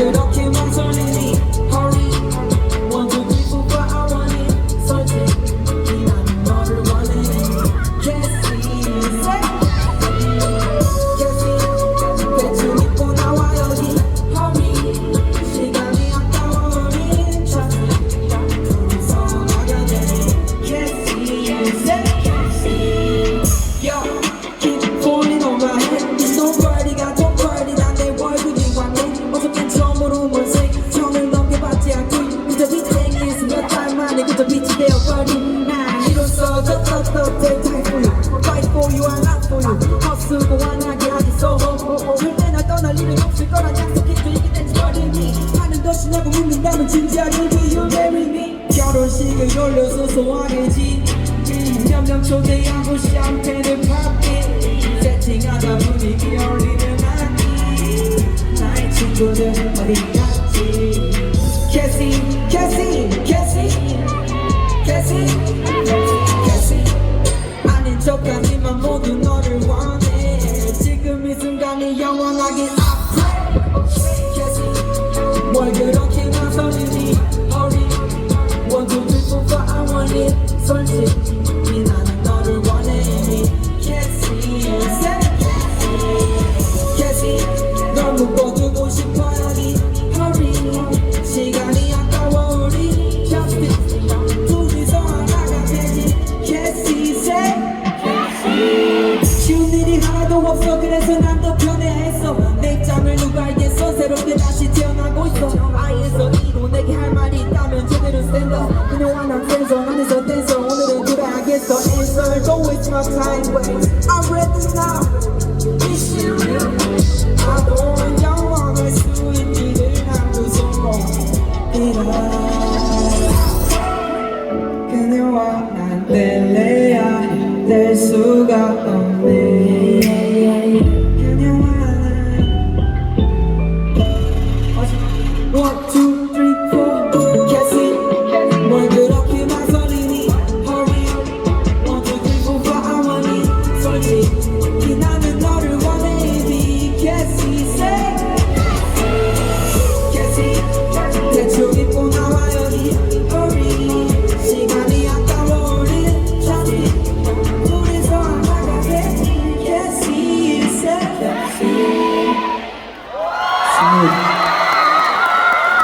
뭘 그렇게 그저 빛이 되어버린 난 이로써 저 떳떳해 die for you fight for you I not for you. 헛쓰고 완하게 하지 so 절대 날 떠날 일은 없을 거란 약속했죠 이게 버리니. 하는 더 신나고 묻는다면 진지하게 척하지만 모두 너를 원해. 지금 이 순간이 영원하게 I pray 뭘 그렇게 나서리니? Hurry One, two, three, four, five, I want it 솔직히 나는 너를 원해 Cassie Cassie 널 묶어두고 싶어 여기 Hurry 시간이 아까워 우리. Just it 둘이서 하나가 되지 Cassie say 없어. 그래서 난더 편해했어. 내 입장을 누가 알겠어 새롭게 다시 태어나고 있어. 아이에서 이로 내게 할 말이 있다면 제대로 샌다 그녀와 난 댄서 안에서 댄서 오늘은 그래야겠어? Answer. Don't waste my time. Wait. I'm ready now. Is she real? 아도한 영원할 수 있기를 남도 소원이라 그녀와 난 뗄래야 뗄 수가 없네